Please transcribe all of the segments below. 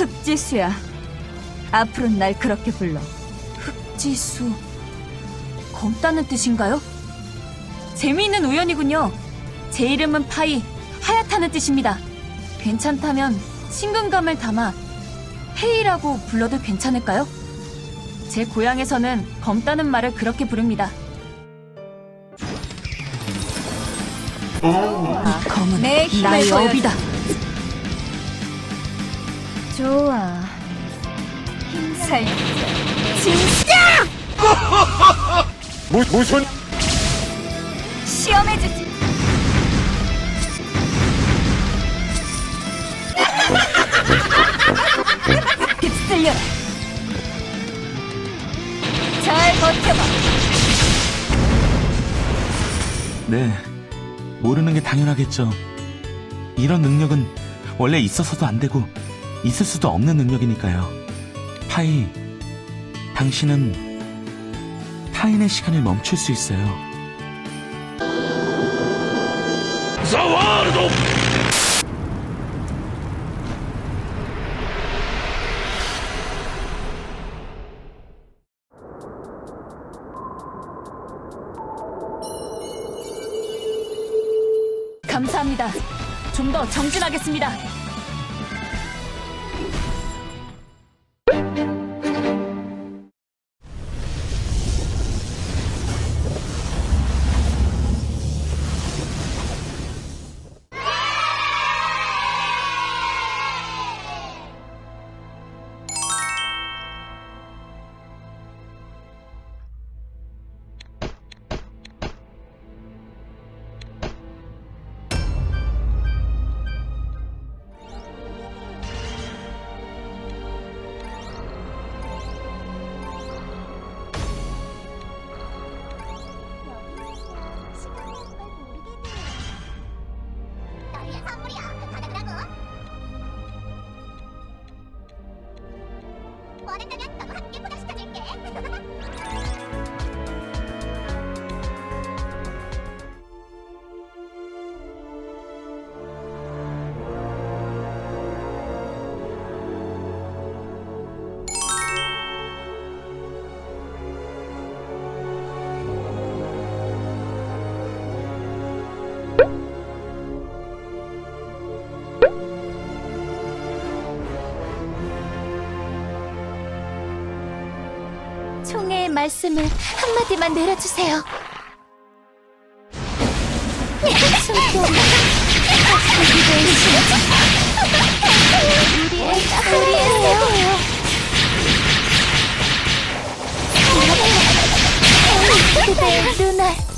흑지수야. 앞으로 날 그렇게 불러. 흑지수. 검다는 뜻인가요? 재미있는 우연이군요. 제 이름은 파이, 하얗다는 뜻입니다. 괜찮다면 친근감을 담아 헤이라고 불러도 괜찮을까요? 제 고향에서는 검다는 말을 그렇게 부릅니다. 검은 내 힘을 나의 보여줘. 업이다. 좋아. 힘살 진짜 무, 무슨 시험해주지. 휩쓸려라. 잘 버텨봐. 네, 모르는 게 당연하겠죠. 이런 능력은 원래 있어서도 안 되고 있을 수도 없는 능력이니까요. 파이, 당신은 타인의 시간을 멈출 수 있어요. 감사합니다. 좀 더 정진하겠습니다. 총애의 말씀을 한마디만 내려주세요. 숨결이 우리의 우리의 우리의 그대의 눈알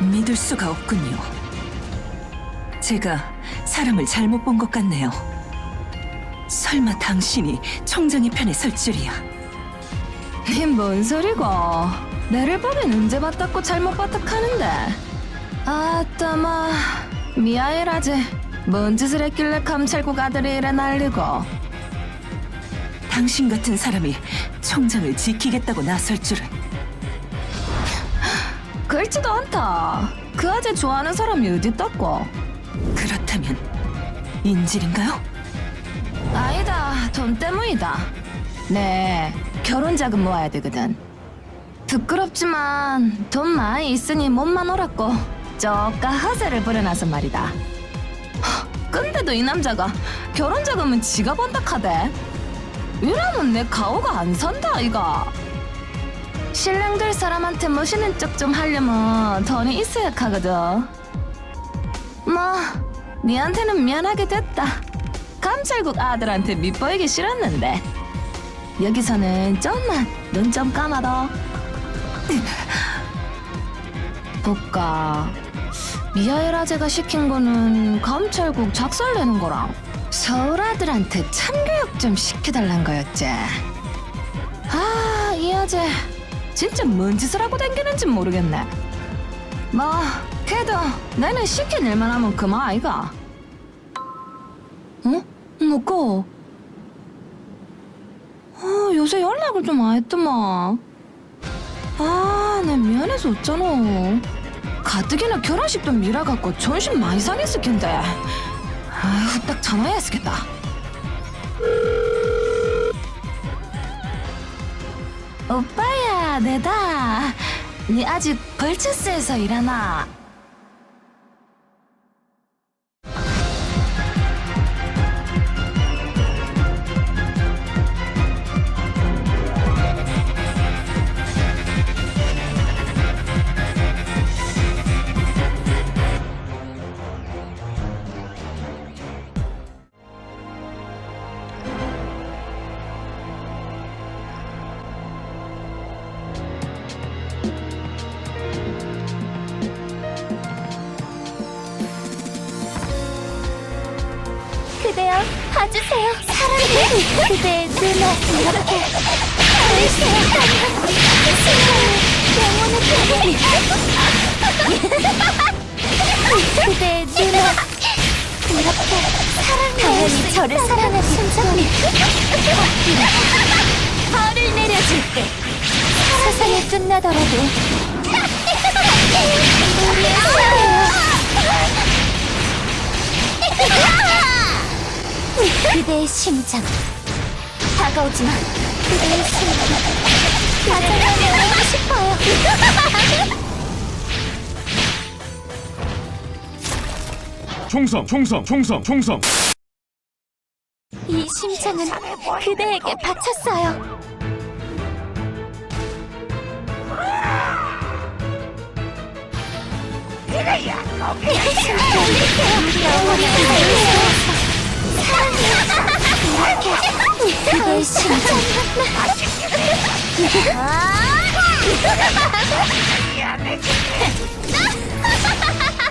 믿을 수가 없군요. 제가 사람을 잘못 본 것 같네요. 설마 당신이 총장의 편에 설 줄이야. 뭔 소리고? 나를 보면 언제 봤다고 잘못 봤다카는데. 아따마 미아이라지. 뭔 짓을 했길래 감찰국 아들이 이래 날리고. 당신 같은 사람이 총장을 지키겠다고 나설 줄은 그렇지도 않다. 그 아재 좋아하는 사람이 어디 있다고? 그렇다면 인질인가요? 아니다. 돈 때문이다. 네, 결혼 자금 모아야 되거든. 부끄럽지만 돈 많이 있으니 몸만 오랐고 저가 허세를 부려놔서 말이다. 하, 근데도 이 남자가 결혼 자금은 지가 번다 카대. 이러면 내 가오가 안 산다 이가. 신랑 될 사람한테 멋있는 척 좀 하려면 돈이 있어야 하거든. 뭐, 니한테는 미안하게 됐다. 감찰국 아들한테 밑보이기 싫었는데. 여기서는 좀만 눈 좀 감아둬. 볼까. 미하엘 아재가 시킨 거는 감찰국 작살내는 거랑 서울 아들한테 참교육 좀 시켜달란 거였지. 아, 이 아재 진짜 뭔 짓을 하고 다니는지 모르겠네. 뭐, 그래도 나는 시킨 일만 하면 그만 아이가. 어? 뭐고? 아, 요새 연락을 좀 안 했더만. 아, 내 미안해서 어쩌노. 가뜩이나 결혼식도 미뤄갖고 존심 많이 상했을 텐데. 아휴, 딱 전화해야 쓰겠다. 오빠야, 내다. 니 아직 벌처스에서 일하나? 그대의 눈을 이렇게 그대의 눈을 이렇게 당연히 저를 사랑할 심장이 벌을 내려줄게 세상이 끝나더라도 우리의 사랑이요 그대의 심장. 다가오지마 그대의 심장. 내고 싶어요. 총성, 총성, 총성, 총성. 이 심장은 그대에게 바쳤어요. 그 대의 심장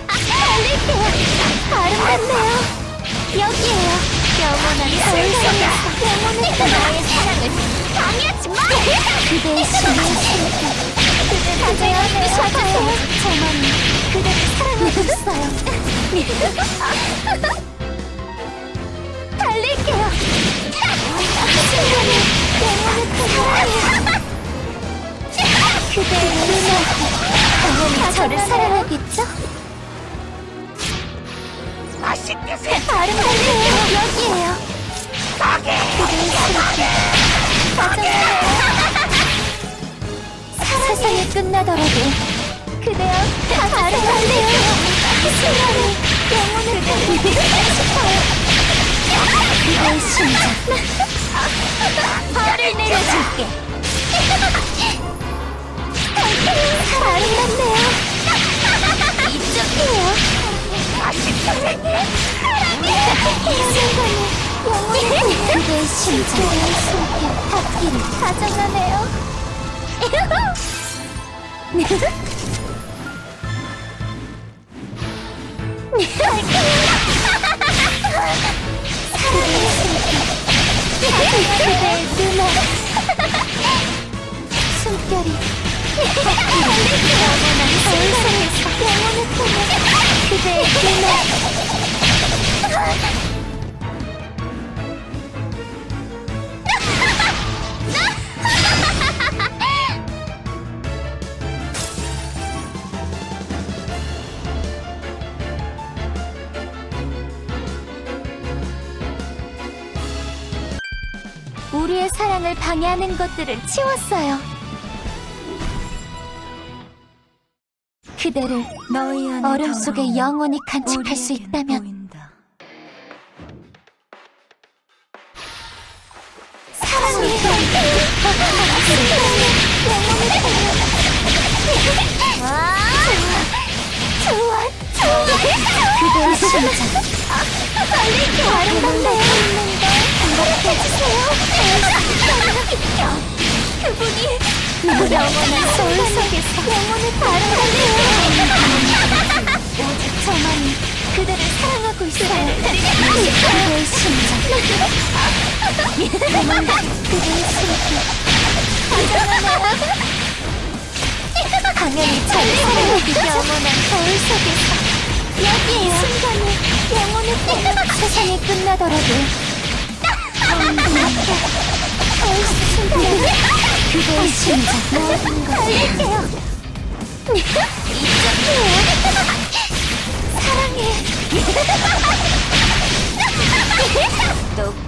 달릴게요 아름답네요 여기에요 영원한 서울 영원했던 나의 사랑을 방해하지 마 그대의 심장 그대 가져야 사과해요 저만 그대를 사랑하고 있어요 그대의 눈을 당연히 저를 사랑하겠죠? 아름답네요 여기에요. 그대의 숨길 가져가요 세상이 끝나더라도 그대여 아름답네요. 순간에 영혼을 달리고 싶어요. 그대의 심장 벌을 내려줄게 아름답네요 이쪽이에요 그대의 심장의 숨길 닿기를 가정하네요 그대의 눈에 우리의 사랑을 방해하는 것들을 치웠어요. 그대를 얼음 속에 영원히 간직할 수 있다면 보인다. 좋아. 그대의 심장 아름답네요 행복해주세요. 영원한 소울 속에서 당연히 사랑하기 영원한 거울 속에서 여기 이 순간이 영원의 꿈 세상이 끝나더라도 거울 속 순간에 그대의 심장 모든 걸 달릴게요 이쪽이에요 사랑해. 똑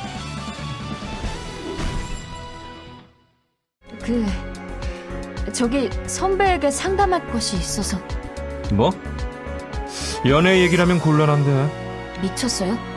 그 저기 선배에게 상담할 것이 있어서 뭐? 연애 얘기라면 곤란한데 미쳤어요?